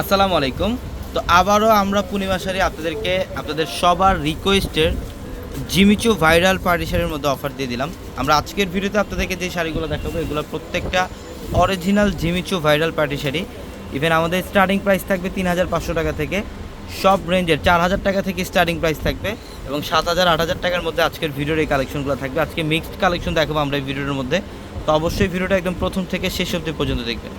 আসসালামু আলাইকুম। তো আবারও আমরা পূর্ণিমা শাড়ি আপনাদেরকে, আপনাদের সবার রিকোয়েস্টের জিমিচু ভাইরাল পার্টি শাড়ির মধ্যে অফার দিয়ে দিলাম। আমরা আজকের ভিডিওতে আপনাদেরকে যে শাড়িগুলো দেখাবো, এগুলো প্রত্যেকটা original Jimmy Choo viral party sari. Even আমাদের স্টার্টিং প্রাইস থাকবে তিন হাজার পাঁচশো টাকা থেকে। সব রেঞ্জের চার হাজার টাকা থেকে স্টার্টিং প্রাইস থাকবে এবং সাত হাজার, আট হাজার টাকার মধ্যে আজকের ভিডিওর এই কালেকশনগুলো থাকবে। আজকে মিক্সড কালেকশন দেখাবো আমরা এই ভিডিওর মধ্যে। তো অবশ্যই ভিডিওটা একদম প্রথম থেকে শেষ অবধি পর্যন্ত দেখবেন।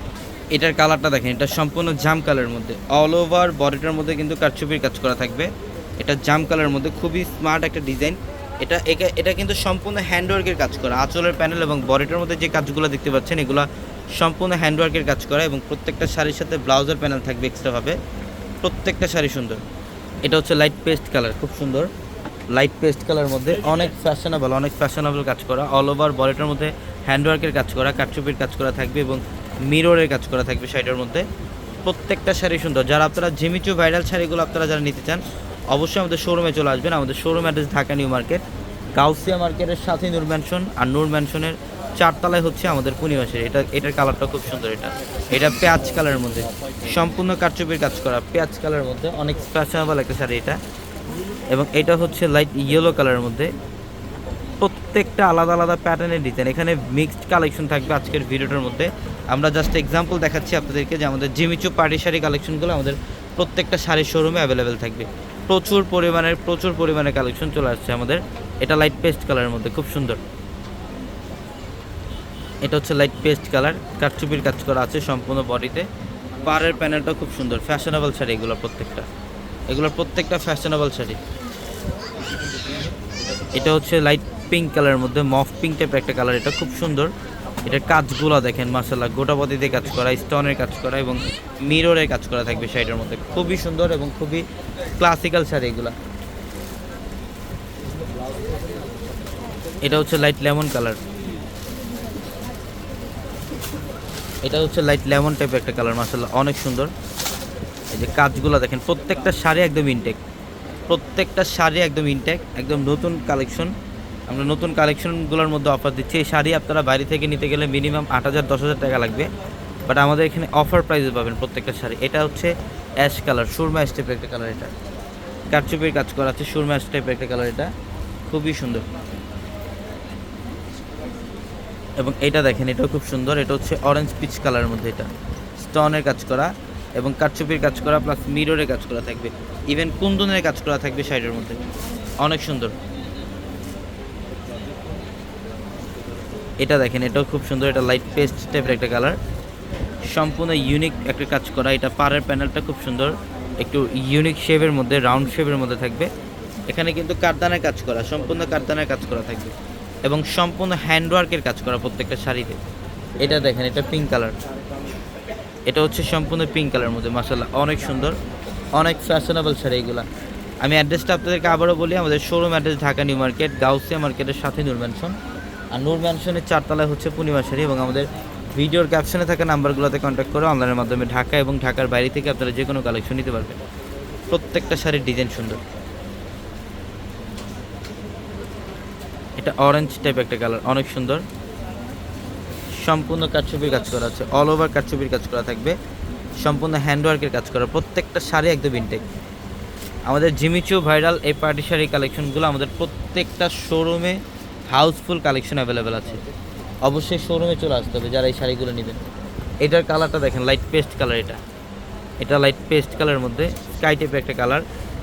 এটার কালারটা দেখেন, এটা সম্পূর্ণ জাম কালারের মধ্যে। অল ওভার বডিটার মধ্যে কিন্তু কারচুপির কাজ করা থাকবে। এটা জাম কালারের মধ্যে, খুবই স্মার্ট একটা ডিজাইন এটা এটা কিন্তু সম্পূর্ণ হ্যান্ডওয়ার্কের কাজ করা। আঁচলের প্যানেল এবং বডিটার মধ্যে যে কাজগুলো দেখতে পাচ্ছেন, এগুলো সম্পূর্ণ হ্যান্ডওয়ার্কের কাজ করা এবং প্রত্যেকটা শাড়ির সাথে ব্লাউজের প্যানেল থাকবে এক্সট্রাভাবে প্রত্যেকটা শাড়ি সুন্দর। এটা হচ্ছে লাইট পেস্ট কালার খুব সুন্দর। লাইট পেস্ট কালার মধ্যে অনেক ফ্যাশনেবল অনেক ফ্যাশনেবল কাজ করা। অল ওভার বডিটার মধ্যে হ্যান্ডওয়ার্কের কাজ করা কাটচুপির কাজ করা থাকবে এবং মিররের কাজ করা থাকবে শাড়িটার মধ্যে। প্রত্যেকটা শাড়ি সুন্দর। যারা আপনারা জিমিচু ভাইরাল শাড়িগুলো আপনারা যারা নিতে চান, অবশ্যই আমাদের শোরুমে চলে আসবেন। আমাদের showroom address Dhaka New Market, Gausia মার্কেটের সাথে নূর ম্যানশন আর নূর ম্যানশনের চারতলায় হচ্ছে আমাদের পূর্ণিমা শাড়ি। এটা, এটার কালারটা খুব সুন্দর এটা। এটা পেঁয়াজ কালারের মধ্যে। সম্পূর্ণ কারচুপির কাজ করা পেঁয়াজ কালারের মধ্যে। অনেক ফ্যাশনেবল একটা শাড়ি এটা। এবং এটা হচ্ছে লাইট ইয়েলো কালারের মধ্যে। প্রত্যেকটা আলাদা আলাদা প্যাটার্নের ডিজাইন এখানে মিক্সড কালেকশন থাকবে আজকের ভিডিওটার মধ্যে। আমরা জাস্ট এক্সাম্পল দেখাচ্ছি আপনাদেরকে যে আমাদের জিমিচু পার্টি শাড়ি কালেকশনগুলো আমাদের প্রত্যেকটা শাড়ির শোরুমে অ্যাভেলেবেল থাকবে। প্রচুর পরিমাণের, প্রচুর পরিমাণে কালেকশন চলে আসছে আমাদের। এটা লাইট পেস্ট কালারের মধ্যে, খুব সুন্দর। এটা হচ্ছে লাইট পেস্ট কালার কারচুপির কাজ করা আছে সম্পূর্ণ বডিতে পাড়ের প্যানেলটা খুব সুন্দর ফ্যাশনেবল শাড়ি এগুলো প্রত্যেকটা। এগুলোর প্রত্যেকটা ফ্যাশনেবল শাড়ি। এটা হচ্ছে লাইট পিঙ্ক কালারের মধ্যে মফ পিঙ্ক টাইপের একটা কালার এটা খুব সুন্দর। এটার কাজগুলো দেখেন মার্শাল্লাহ দিয়ে কাজ করা স্টোনের কাজ করা এবং মিররের কাজ করা থাকবে শাড়িটার মধ্যে। খুবই সুন্দর এবং খুবই ক্লাসিক্যাল শাড়ি এগুলো। এটা হচ্ছে লাইট লেমন কালার এটা হচ্ছে লাইট লেমন টাইপের একটা কালার মার্শাল্লাহ অনেক সুন্দর। এই যে কাজগুলো দেখেন, প্রত্যেকটা শাড়ি একদম ইনটেক প্রত্যেকটা শাড়ি একদম ইনটেক একদম নতুন কালেকশন আমরা নতুন কালেকশনগুলোর মধ্যে অফার দিচ্ছি। এই শাড়ি আপনারা বাইরে থেকে নিতে গেলে মিনিমাম আট হাজার, দশ হাজার টাকা লাগবে। বাট আমাদের এখানে অফার প্রাইসে পাবেন প্রত্যেকটা শাড়ি। এটা হচ্ছে অ্যাশ কালার সুরমা অ্যাশ টাইপের একটা কালার এটা। কারচুপির কাজ করা আছে, সুরমা অ্যাশ টাইপের একটা কালার এটা। খুবই সুন্দর। এবং এটা দেখেন, এটাও খুব সুন্দর। এটা হচ্ছে অরেঞ্জ পিচ কালারের মধ্যে এটা। স্টনের কাজ করা এবং কারচুপির কাজ করা প্লাস মিররের কাজ করা থাকবে। ইভেন কুন্দনের কাজ করা থাকবে শাড়ির মধ্যে। অনেক সুন্দর। এটা দেখেন, এটাও খুব সুন্দর, এটা লাইট পেস্ট টাইপের একটা কালার সম্পূর্ণ ইউনিক একটা কাজ করা, এটা পাড়ের প্যানেলটা খুব সুন্দর। একটু ইউনিক শেপের মধ্যে রাউন্ড শেপের মধ্যে থাকবে। এখানে কিন্তু কারদানের কাজ করা, সম্পূর্ণ কারদানের কাজ করা থাকবে। এবং সম্পূর্ণ হ্যান্ডওয়ার্কের কাজ করা প্রত্যেকটা শাড়িতে। এটা দেখেন, এটা পিঙ্ক কালার এটা হচ্ছে সম্পূর্ণ পিঙ্ক কালারের মধ্যে মাসাল্লাহ অনেক সুন্দর, অনেক ফ্যাশনেবল শাড়ি এগুলো। আমি অ্যাড্রেসটা আপনাদেরকে আবারও বলি, আমাদের showroom address Dhaka New Market, Gausia মার্কেটের সাথে নূর আর নূর ম্যানশনের চারতলায় হচ্ছে পূর্ণিমা শাড়ি এবং আমাদের ভিডিওর ক্যাপশনে থাকা নাম্বারগুলোতে কন্ট্যাক্ট করে অনলাইনের মাধ্যমে ঢাকা এবং ঢাকার বাইরে থেকে আপনারা যে কোনো কালেকশন নিতে পারবেন। প্রত্যেকটা শাড়ির ডিজাইন সুন্দর। এটা অরেঞ্জ টাইপ একটা কালার অনেক সুন্দর। সম্পূর্ণ কারচুপির কাজ করা আছে অল ওভার কারচুপির কাজ করা থাকবে। সম্পূর্ণ হ্যান্ডওয়ার্কের কাজ করা, প্রত্যেকটা শাড়ি একদম ইনটেক আমাদের জিমিচু ভাইরাল এই পার্টি শাড়ি কালেকশনগুলো আমাদের প্রত্যেকটা শোরুমে হাউসফুল কালেকশন অ্যাভেলেবেল আছে। অবশ্যই শোরুমে চলে আসতে হবে যারা এই শাড়িগুলো নেবেন। এটার কালারটা দেখেন লাইট পেস্ট কালার এটা। এটা লাইট পেস্ট কালারের মধ্যে স্কাই টাইপের একটা কালার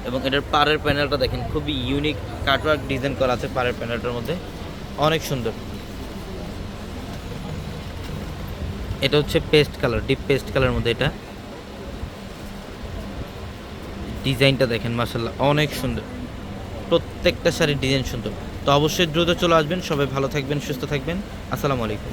এবং এটার পাড়ের প্যানেলটা দেখেন, খুবই ইউনিক কাটওয়ার্ক ডিজাইন করা আছে পাড়ের প্যানেলটার মধ্যে। অনেক সুন্দর। এটা হচ্ছে পেস্ট কালার ডিপ পেস্ট কালারের মধ্যে এটা। ডিজাইনটা দেখেন মাসাল্লাহ অনেক সুন্দর। প্রত্যেকটা শাড়ির ডিজাইন সুন্দর। তো অবশ্যই দ্রুত চলে আসবেন। সবাই ভালো থাকবেন সুস্থ থাকবেন। আসসালামু আলাইকুম।